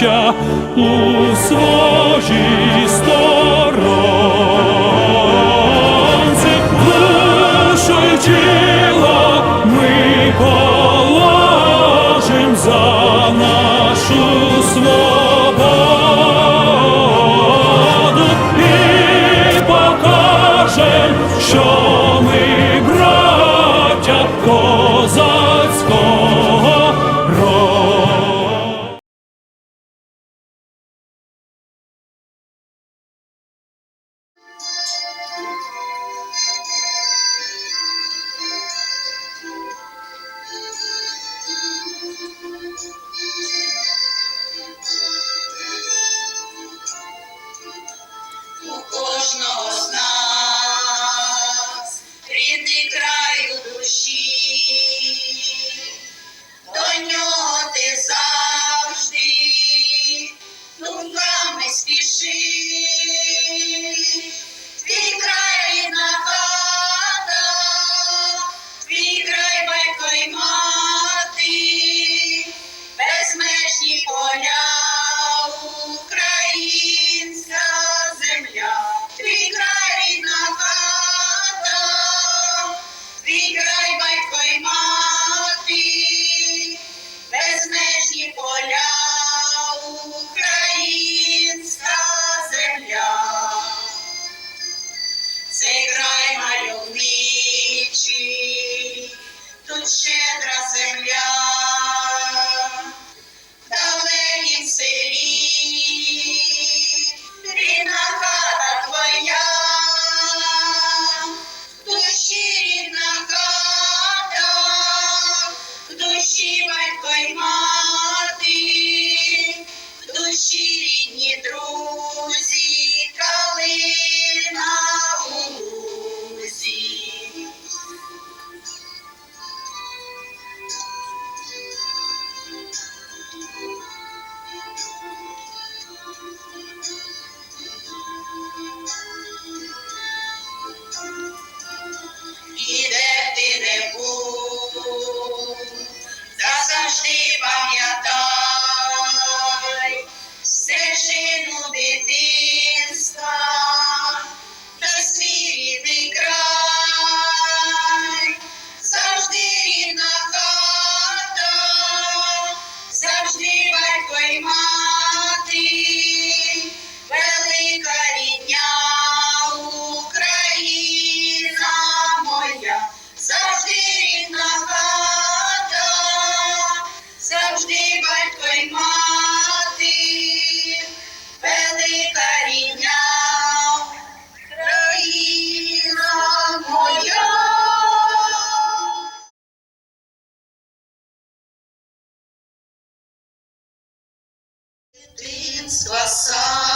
браття, gente situação.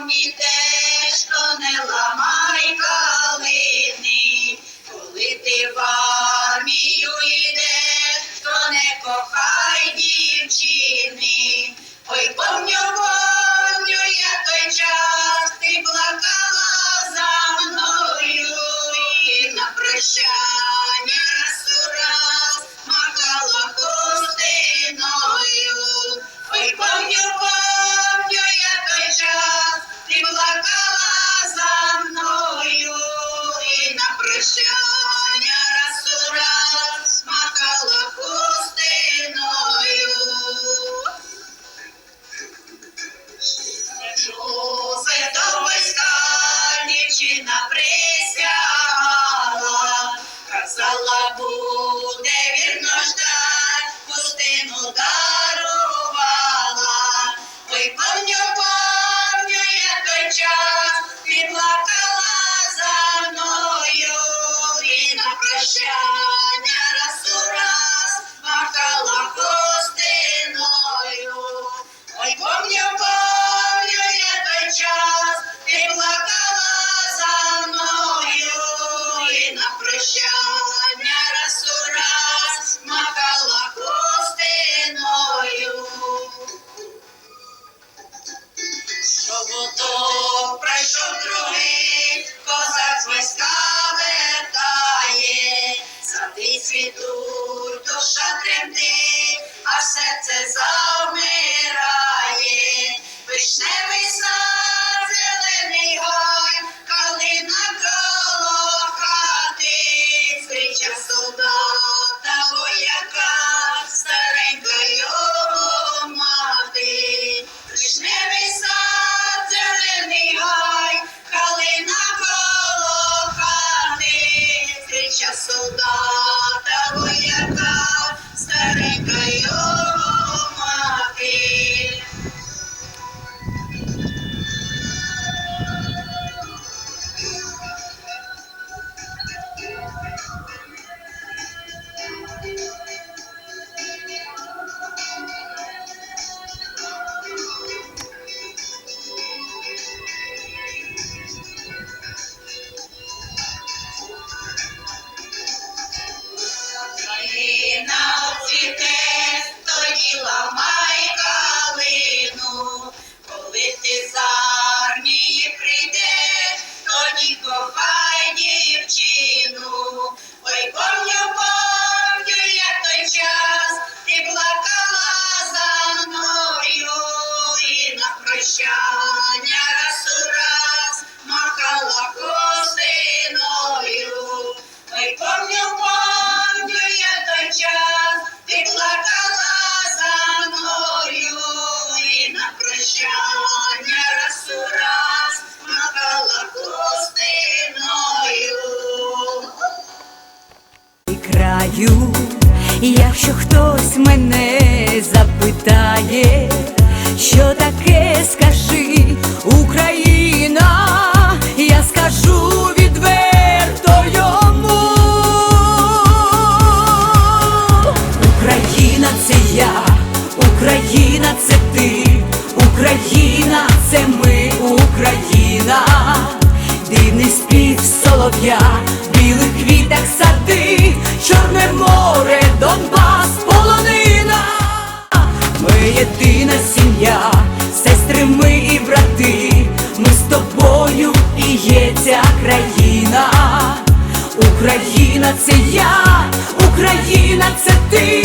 пам'ятешко, не ламай калини, коли ти в армію йдеш, то не кохай дівчини. Asceticism. що хтось мене запитає, що так. sentí